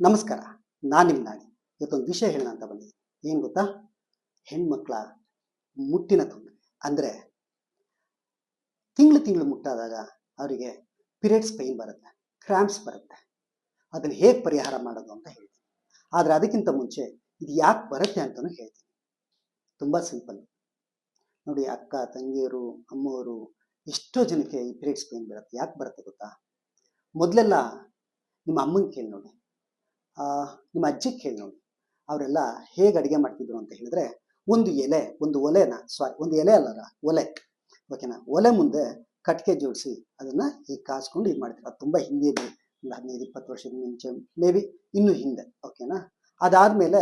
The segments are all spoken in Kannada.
ನಮಸ್ಕಾರ, ನಾನು ನಿಮ್ಮ ನಾಗಿ ಇವತ್ತೊಂದು ವಿಷಯ ಹೇಳೋಣ ಅಂತ ಬಂದಿದ್ದೀನಿ. ಏನು ಗೊತ್ತಾ? ಹೆಣ್ಮಕ್ಳ ಮುಟ್ಟಿನ ತೊಂದರೆ. ಅಂದರೆ ತಿಂಗಳು ತಿಂಗಳು ಮುಟ್ಟಾದಾಗ ಅವರಿಗೆ ಪಿರಿಯಡ್ಸ್ ಪೈನ್ ಬರುತ್ತೆ ಕ್ರ್ಯಾಂಪ್ಸ್ ಬರುತ್ತೆ. ಅದನ್ನು ಹೇಗೆ ಪರಿಹಾರ ಮಾಡೋದು ಅಂತ ಹೇಳ್ತೀನಿ. ಆದರೆ ಅದಕ್ಕಿಂತ ಮುಂಚೆ ಇದು ಯಾಕೆ ಬರುತ್ತೆ ಅಂತಲೂ ಹೇಳ್ತೀನಿ. ತುಂಬ ಸಿಂಪಲ್ ನೋಡಿ, ಅಕ್ಕ, ತಂಗಿಯರು ಅಮ್ಮವರು ಎಷ್ಟೋ ಜನಕ್ಕೆ ಈ ಪಿರಿಯಡ್ಸ್ ಪೈನ್ ಬರುತ್ತೆ. ಯಾಕೆ ಬರುತ್ತೆ ಗೊತ್ತಾ? ಮೊದಲೆಲ್ಲ ನಿಮ್ಮ ಅಮ್ಮನ ಕೇಳಿ ನೋಡಿ. ನಿಮ್ಮ ಅಜ್ಜಿ ಕೇಳಿ ನೋಡಿ. ಅವರೆಲ್ಲ ಹೇಗೆ ಅಡುಗೆ ಮಾಡ್ತಿದ್ರು ಅಂತ ಹೇಳಿದ್ರೆ, ಒಂದು ಎಲೆ, ಒಂದು ಒಲೆನ ಸಾರಿ ಒಂದು ಎಲೆ ಅಲ್ಲರ ಒಲೆ. ಓಕೆನಾ? ಒಲೆ ಮುಂದೆ ಕಟ್ಗೆ ಜೋಡಿಸಿ ಅದನ್ನ ಹೀಗೆ ಕಾಸ್ಕೊಂಡು ಇದು ಮಾಡ್ತಾರೆ. ಅದು ತುಂಬ ಹಿಂದೆ ಇದೆ. ಒಂದು ಹದಿನೈದು, ಇಪ್ಪತ್ತು ವರ್ಷದ ಮುಂಚೆ ಮೇ ಬಿ ಇನ್ನೂ ಹಿಂದೆ. ಓಕೆನಾ? ಅದಾದಮೇಲೆ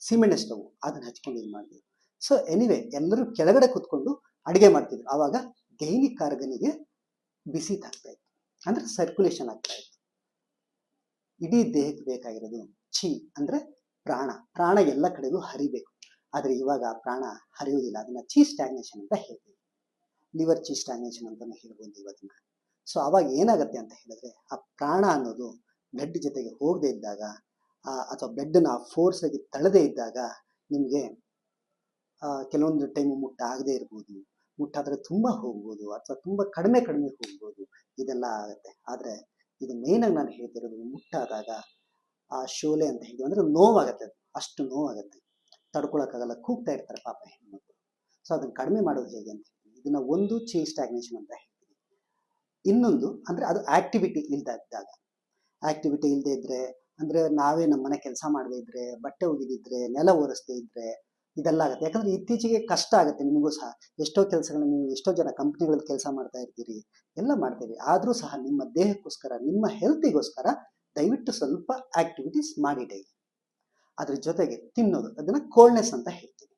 ಸಿಮೆಂಟ್ ಸ್ಟವ್ ಅದನ್ನ ಹಚ್ಕೊಂಡು ಇದು ಮಾಡ್ತಿದ್ರು ಸೊ ಎನಿವೆ ಎಲ್ಲರೂ ಕೆಳಗಡೆ ಕೂತ್ಕೊಂಡು ಅಡುಗೆ ಮಾಡ್ತಿದ್ರು. ಆವಾಗ ದೈನಿಕ ಕಾರ್ಗನಿಗೆ ಬಿಸಿ ತಾಗ್ತಾ ಇತ್ತು. ಅಂದ್ರೆ ಸರ್ಕ್ಯುಲೇಷನ್ ಆಗ್ತಾ ಇತ್ತು. ಇಡೀ ದೇಹಕ್ಕೆ ಬೇಕಾಗಿರೋದು ಛಿ ಅಂದ್ರೆ ಪ್ರಾಣ. ಪ್ರಾಣ ಎಲ್ಲ ಕಡೆಗೂ ಹರಿಬೇಕು. ಆದರೆ ಇವಾಗ ಪ್ರಾಣ ಹರಿಯುವುದಿಲ್ಲ. ಅದನ್ನ ಚೀ ಸ್ಟ್ಯಾಗ್ನೇಷನ್ ಅಂತ ಹೇಳ್ತೀವಿ. ಲಿವರ್ ಚೀ ಸ್ಟ್ಯಾಗ್ನೇಷನ್ ಅಂತಾನೆ ಹೇಳ್ಬೋದು ಇವತ್ತಿನ. ಸೊ ಅವಾಗ ಏನಾಗುತ್ತೆ ಅಂತ ಹೇಳಿದ್ರೆ ಆ ಪ್ರಾಣ ಅನ್ನೋದು ಬ್ಲಡ್ ಜೊತೆಗೆ ಹೋಗದೆ ಇದ್ದಾಗ ಅಥವಾ ಬ್ಲಡ್ನ ಫೋರ್ಸ್ ಆಗಿ ತಳೆದೇ ಇದ್ದಾಗ ನಿಮಗೆ ಕೆಲವೊಂದು ಟೈಮ್ ಆಗದೆ ಇರ್ಬೋದು. ಮುಟ್ಟಾದ್ರೆ ತುಂಬ ಹೋಗ್ಬೋದು ಅಥವಾ ತುಂಬ ಕಡಿಮೆ ಕಡಿಮೆ ಹೋಗ್ಬೋದು. ಇದೆಲ್ಲ ಆಗುತ್ತೆ. ಆದರೆ ಇದು ಮೇನ್ ಆಗಿ ನಾನು ಹೇಳ್ತಿರೋದು ಮುಟ್ಟಾದಾಗ ಆ ಶೋಲೆ ಅಂತ ಹೇಳ್ತೀವಿ ಅಂದ್ರೆ ನೋವಾಗತ್ತೆ ಅದು. ಅಷ್ಟು ನೋವಾಗತ್ತೆ. ತಡ್ಕೊಳಕ್ಕಾಗಲ್ಲ. ಕೂಗ್ತಾ ಇರ್ತಾರೆ ಪಾಪ ಹೆಣ್ಮಕ್ಳು. ಸೊ ಅದನ್ನ ಕಡಿಮೆ ಮಾಡೋದು ಹೇಗೆ ಅಂತ ಇದನ್ನ ಒಂದು ಚೇ ಸ್ಟಾಗ್ನೇಷನ್ ಅಂತ ಹೇಳ್ತೀವಿ ಇನ್ನೊಂದು ಅಂದ್ರೆ ಅದು ಆಕ್ಟಿವಿಟಿ ಇಲ್ದಾಗಿದ್ದಾಗ ಆಕ್ಟಿವಿಟಿ ಇಲ್ಲದೆ ಇದ್ರೆ ಅಂದ್ರೆ ನಾವೇ ನಮ್ಮ ಮನೆ ಕೆಲಸ ಮಾಡದೇ ಇದ್ರೆ, ಬಟ್ಟೆ ಒಗಿದಿದ್ರೆ, ನೆಲ ಒರೆಸದೇ ಇದ್ರೆ ಇದೆಲ್ಲ ಆಗುತ್ತೆ. ಯಾಕಂದ್ರೆ ಇತ್ತೀಚೆಗೆ ಕಷ್ಟ ಆಗುತ್ತೆ ನಿಮಗೂ ಸಹ. ಎಷ್ಟೋ ಕೆಲಸಗಳನ್ನ ನೀವು, ಎಷ್ಟೋ ಜನ ಕಂಪ್ನಿಗಳಲ್ಲಿ ಕೆಲಸ ಮಾಡ್ತಾ ಇರ್ತೀರಿ, ಎಲ್ಲ ಮಾಡ್ತೀರಿ. ಆದರೂ ಸಹ ನಿಮ್ಮ ದೇಹಕ್ಕೋಸ್ಕರ, ನಿಮ್ಮ ಹೆಲ್ತಿಗೋಸ್ಕರ ದಯವಿಟ್ಟು ಸ್ವಲ್ಪ ಆಕ್ಟಿವಿಟೀಸ್ ಮಾಡಿ ಡೈಲಿ ಅದ್ರ ಜೊತೆಗೆ ತಿನ್ನೋದು, ಅದನ್ನ ಕೋಲ್ಡ್ನೆಸ್ ಅಂತ ಹೇಳ್ತೀವಿ.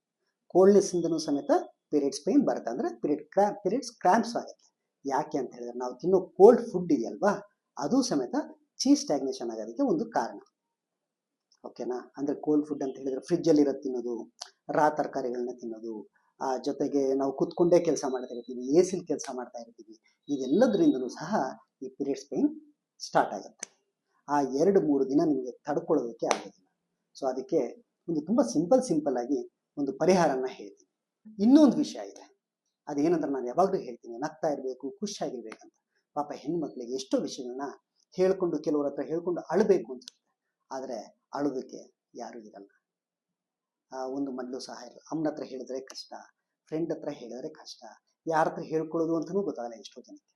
ಕೋಲ್ಡ್ನೆಸ್ ಇಂದನೂ ಸಮೇತ ಪೀರಿಯಡ್ಸ್ ಪೇನ್ ಬರುತ್ತೆ. ಅಂದ್ರೆ ಪೀರಿಯಡ್ ಕ್ರಾ ಪೀರಿಯಡ್ಸ್ ಕ್ರಾಂಪ್ಸ್ ಆಗುತ್ತೆ. ಯಾಕೆ ಅಂತ ಹೇಳಿದ್ರೆ ನಾವು ತಿನ್ನೋ ಕೋಲ್ಡ್ ಫುಡ್ ಇದೆಯಲ್ವಾ? ಅದು ಸಮೇತ ಚೀಸ್ ಸ್ಟ್ಯಾಗ್ನೇಷನ್ ಆಗೋದಕ್ಕೆ ಒಂದು ಕಾರಣ. ಓಕೆನಾ ಅಂದ್ರೆ ಕೋಲ್ಡ್ ಫುಡ್ ಅಂತ ಹೇಳಿದ್ರೆ ಫ್ರಿಜ್ ಅಲ್ಲಿ ಇರೋದು ತಿನ್ನೋದು ರಾ ತರಕಾರಿಗಳನ್ನ ತಿನ್ನೋದು, ಆ ಜೊತೆಗೆ ನಾವು ಕುತ್ಕೊಂಡೇ ಕೆಲಸ ಮಾಡ್ತಾ ಇರ್ತೀವಿ ಎ ಸಿಲ್ ಕೆಲಸ ಮಾಡ್ತಾ ಇರ್ತೀವಿ ಇದೆಲ್ಲದರಿಂದಲೂ ಸಹ ಈ ಪೀರಿಯಡ್ಸ್ ಪೇಯ್ನ್ ಸ್ಟಾರ್ಟ್ ಆಗುತ್ತೆ. ಆ ಎರಡು ಮೂರು ದಿನ ನಿಮಗೆ ತಡ್ಕೊಳ್ಳೋದಕ್ಕೆ ಆಗೋದಿಲ್ಲ. ಸೊ ಅದಕ್ಕೆ ಒಂದು ತುಂಬಾ ಸಿಂಪಲ್ ಸಿಂಪಲ್ ಆಗಿ ಒಂದು ಪರಿಹಾರನ ಹೇಳ್ತೀನಿ. ಇನ್ನೊಂದು ವಿಷಯ ಇದೆ. ಅದೇನಂದ್ರೆ ನಾನು ಯಾವಾಗಲೂ ಹೇಳ್ತೀನಿ, ನಗ್ತಾ ಇರಬೇಕು, ಖುಷಿಯಾಗಿರ್ಬೇಕಂತ. ಪಾಪ ಹೆಣ್ಮಕ್ಳಿಗೆ ಎಷ್ಟೋ ವಿಷಯಗಳನ್ನ ಹೇಳ್ಕೊಂಡು, ಕೆಲವ್ರ ಹತ್ರ ಹೇಳ್ಕೊಂಡು ಅಳಬೇಕು ಅಂತ ಆದರೆ ಅಳೋದಕ್ಕೆ ಯಾರೂ ಇರಲ್ಲ. ಒಂದು ಮೊದಲು ಸಹ ಇಲ್ಲ ಅಮ್ಮನ ಹತ್ರ ಹೇಳಿದ್ರೆ ಕಷ್ಟ ಫ್ರೆಂಡ್ ಹತ್ರ ಹೇಳಿದ್ರೆ ಕಷ್ಟ. ಯಾರ ಹತ್ರ ಹೇಳ್ಕೊಳ್ಳೋದು ಅಂತಲೂ ಗೊತ್ತಾಗಲ್ಲ ಎಷ್ಟೋ ಜನಕ್ಕೆ.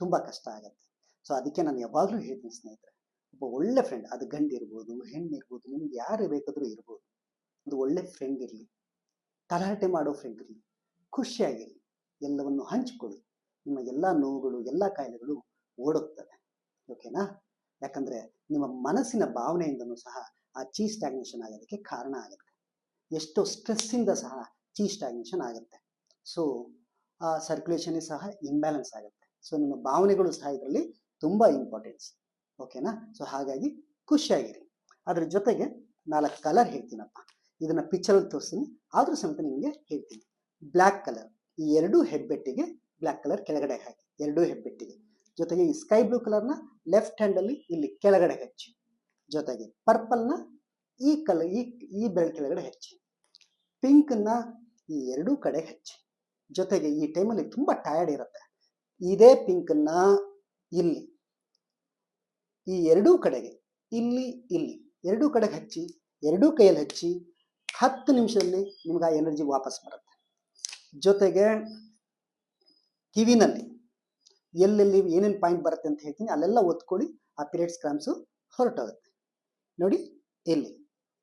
ತುಂಬ ಕಷ್ಟ ಆಗತ್ತೆ. ಸೊ ಅದಕ್ಕೆ ನಾನು ಯಾವಾಗಲೂ ಹೇಳ್ತೀನಿ ಸ್ನೇಹಿತರೆ, ಒಬ್ಬ ಒಳ್ಳೆ ಫ್ರೆಂಡ್ ಅದು ಗಂಡು ಇರ್ಬೋದು, ಹೆಣ್ಣು ಇರ್ಬೋದು, ನಿಮ್ಗೆ ಯಾರು ಬೇಕಾದರೂ ಇರ್ಬೋದು. ಒಂದು ಒಳ್ಳೆ ಫ್ರೆಂಡ್ ಇರಲಿ, ತಲಾಟೆ ಮಾಡೋ ಫ್ರೆಂಡ್ ಇರಲಿ, ಖುಷಿಯಾಗಿರಲಿ, ಎಲ್ಲವನ್ನು ಹಂಚಿಕೊಳ್ಳಿ. ನಿಮ್ಮ ಎಲ್ಲ ನೋವುಗಳು, ಎಲ್ಲ ಕಾಯಿಲೆಗಳು ಓಡೋಗ್ತವೆ. ಓಕೆನಾ ಯಾಕಂದ್ರೆ ನಿಮ್ಮ ಮನಸ್ಸಿನ ಭಾವನೆಯಿಂದನೂ ಸಹ ಆ ಚೀಸ್ ಸ್ಟ್ಯಾಗ್ನೇಷನ್ ಆಗೋದಕ್ಕೆ ಕಾರಣ ಆಗುತ್ತೆ. ಎಷ್ಟೋ ಸ್ಟ್ರೆಸ್ಸಿಂದ ಸಹ ಚೀ ಸ್ಟಾಗ್ನೇಷನ್ ಆಗುತ್ತೆ ಸೊ ಸರ್ಕ್ಯುಲೇಷನ್ ಸಹ ಇಂಬ್ಯಾಲೆನ್ಸ್ ಆಗುತ್ತೆ. ಸೊ ನಿಮ್ಮ ಭಾವನೆಗಳು ಸಹ ಇದರಲ್ಲಿ ತುಂಬ ಇಂಪಾರ್ಟೆನ್ಸ್ ಓಕೆನಾ ಸೊ ಹಾಗಾಗಿ ಖುಷಿಯಾಗಿರಿ. ಅದ್ರ ಜೊತೆಗೆ ನಾಲ್ಕು ಕಲರ್ ಹೇಳ್ತೀನಪ್ಪ. ಇದನ್ನ ಪಿಕ್ಚರಲ್ಲಿ ತೋರಿಸ್ತೀನಿ. ಆದರೂ ಸಮೇತ ನಿಮಗೆ ಹೇಳ್ತೀನಿ. ಬ್ಲ್ಯಾಕ್ ಕಲರ್ ಈ ಎರಡೂ ಹೆಬ್ಬೆಟ್ಟಿಗೆ ಬ್ಲ್ಯಾಕ್ ಕಲರ್ ಕೆಳಗಡೆ ಹಾಕಿ. ಎರಡೂ ಹೆಬ್ಬೆಟ್ಟಿಗೆ ಜೊತೆಗೆ ಈ ಸ್ಕೈ ಬ್ಲೂ ಕಲರ್ನ ಲೆಫ್ಟ್ ಹ್ಯಾಂಡಲ್ಲಿ ಇಲ್ಲಿ ಕೆಳಗಡೆ ಹಚ್ಚಿ. ಜೊತೆಗೆ ಪರ್ಪಲ್ನ ಈ ಕಲ, ಈ ಈ ಬೆರಳು ಕೆಳಗಡೆ ಹಚ್ಚಿ. ಪಿಂಕ್ನ ಈ ಎರಡೂ ಕಡೆ ಹಚ್ಚಿ. ಜೊತೆಗೆ ಈ ಟೈಮಲ್ಲಿ ತುಂಬ ಟಯರ್ಡ್ ಇರುತ್ತೆ. ಇದೇ ಪಿಂಕನ್ನ ಇಲ್ಲಿ. ಈ ಎರಡೂ ಕಡೆಗೆ ಇಲ್ಲಿ ಇಲ್ಲಿ. ಎರಡೂ ಕಡೆಗೆ ಹಚ್ಚಿ, ಎರಡೂ ಕೈಯಲ್ಲಿ ಹಚ್ಚಿ. ಹತ್ತು ನಿಮಿಷದಲ್ಲಿ ನಿಮ್ಗೆ ಆ ಎನರ್ಜಿ ವಾಪಸ್ ಬರುತ್ತೆ. ಜೊತೆಗೆ ಕಿವಿನಲ್ಲಿ ಎಲ್ಲೆಲ್ಲಿ ಏನೇನು ಪಾಯಿಂಟ್ ಬರುತ್ತೆ ಅಂತ ಹೇಳ್ತೀನಿ, ಅಲ್ಲೆಲ್ಲ ಒತ್ಕೊಳ್ಳಿ, ಆ ಪಿರಿಯಡ್ಸ್ ಕ್ರಾಮ್ಸು ಹೊರಟೋಗುತ್ತೆ. ನೋಡಿ, ಇಲ್ಲಿ.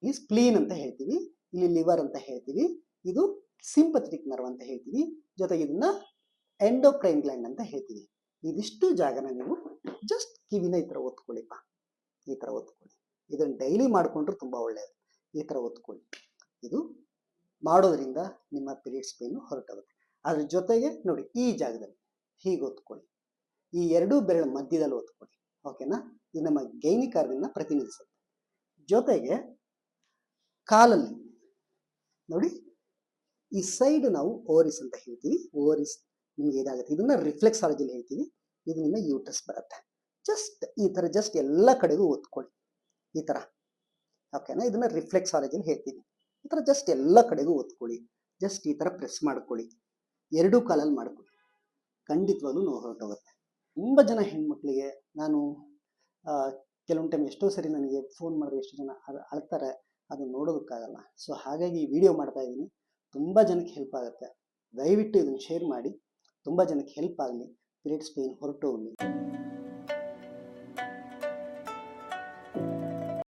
ಇಲ್ಲಿ ಸ್ಪ್ಲೀನ್ ಅಂತ ಹೇಳ್ತೀವಿ ಇಲ್ಲಿ ಲಿವರ್ ಅಂತ ಹೇಳ್ತೀವಿ ಇದು ಸಿಂಪಥೆಟಿಕ್ ನರ್ವ್ ಅಂತ ಹೇಳ್ತೀವಿ ಜೊತೆಗೆ ಇದನ್ನ ಎಂಡೋಕ್ರೈನ್ ಗ್ಲ್ಯಾಂಡ್ ಅಂತ ಹೇಳ್ತೀವಿ ಇದಿಷ್ಟು ಜಾಗನ ನೀವು ಜಸ್ಟ್ ಕಿವಿನ ಈ ಥರ ಒತ್ಕೊಳ್ಳಿಪ್ಪ ಈ ಥರ ಒತ್ಕೊಳ್ಳಿ. ಇದನ್ನು ಡೈಲಿ ಮಾಡ್ಕೊಂಡ್ರೆ ತುಂಬಾ ಒಳ್ಳೆಯದು ಈ ಥರ ಒತ್ಕೊಳ್ಳಿ. ಇದು ಮಾಡೋದ್ರಿಂದ ನಿಮ್ಮ ಪೀರಿಯಡ್ಸ್ ಪೇನು ಹೊರಟೋಗುತ್ತೆ. ಅದ್ರ ಜೊತೆಗೆ ನೋಡಿ ಈ ಜಾಗದಲ್ಲಿ ಹೀಗೆ ಒತ್ಕೊಳ್ಳಿ. ಈ ಎರಡೂ ಬೆರಳ ಮಧ್ಯದಲ್ಲಿ ಒತ್ಕೊಳ್ಳಿ. ಓಕೆನಾ ಇದು ನಮ್ಮ ಗೈನಿಕಾರ್ಗನ್ನ ಪ್ರತಿನಿಧಿಸುತ್ತೆ. ಜೊತೆಗೆ ಕಾಲಲ್ಲಿ. ನೋಡಿ, ಈ ಸೈಡ್ ನಾವು ಓರಿಸ್ ಅಂತ ಹೇಳ್ತೀವಿ ಓರಿಸ್ ನಿಮ್ಗೆ ಇದಾಗುತ್ತೆ ಇದನ್ನ ರಿಫ್ಲೆಕ್ಸಾಲಜಿಲಿ ಹೇಳ್ತೀವಿ ಇದು ನಿಮ್ಮ ಯೂಟಸ್ ಬರುತ್ತೆ. ಜಸ್ಟ್ ಈ ಥರ ಜಸ್ಟ್ ಎಲ್ಲ ಕಡೆಗೂ ಓದ್ಕೊಳ್ಳಿ ಈ ಥರ ಓಕೆನಾ ಇದನ್ನ ರಿಫ್ಲೆಕ್ಸಾಲಜಿಲಿ ಹೇಳ್ತೀನಿ. ಈ ಥರ ಜಸ್ಟ್ ಎಲ್ಲ ಕಡೆಗೂ ಓದ್ಕೊಳ್ಳಿ ಜಸ್ಟ್ ಈ ಥರ ಪ್ರೆಸ್ ಮಾಡ್ಕೊಳ್ಳಿ. ಎರಡೂ ಕಾಲಲ್ಲಿ ಮಾಡ್ಕೊಳ್ಳಿ. ಖಂಡಿತವಾಗ್ಲೂ ನೋವು ಹೊರಟೋಗುತ್ತೆ. ತುಂಬ ಜನ ಹೆಣ್ಮಕ್ಳಿಗೆ ನಾನು ಕೆಲವೊಂದು ಟೈಮ್ ಎಷ್ಟೋ ಸರಿ ನನಗೆ ಫೋನ್ ಮಾಡಿದ್ರೆ ಎಷ್ಟು ಜನ ಅಳ್ತಾರೆ. ಅದು ನೋಡೋದಕ್ಕಾಗಲ್ಲ. ಸೊ ಹಾಗಾಗಿ ಈ ವಿಡಿಯೋ ಮಾಡ್ತಾ ಇದ್ದೀನಿ. ತುಂಬ ಜನಕ್ಕೆ ಹೆಲ್ಪ್ ಆಗುತ್ತೆ. ದಯವಿಟ್ಟು ಇದನ್ನು ಶೇರ್ ಮಾಡಿ. ತುಂಬ ಜನಕ್ಕೆ ಹೆಲ್ಪ್ ಆಗಲಿ. Periods pain ಹೊರಟೋಗಲಿ.